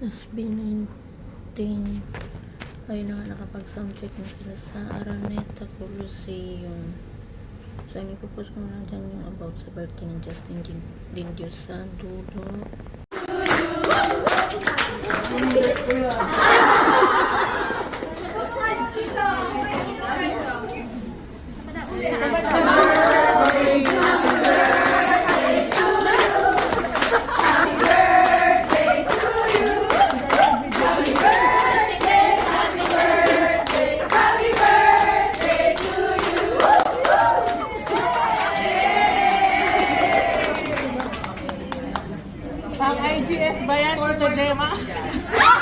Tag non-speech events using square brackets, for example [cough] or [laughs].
SB19 ayun na nga nakapag-soundcheck na sila sa Araneta Coliseum. So inipopost ko na dyan yung about sa birthday ng Justin Din Dindios sa dulo Pang IGF ba yan, Tito Gemma? [laughs]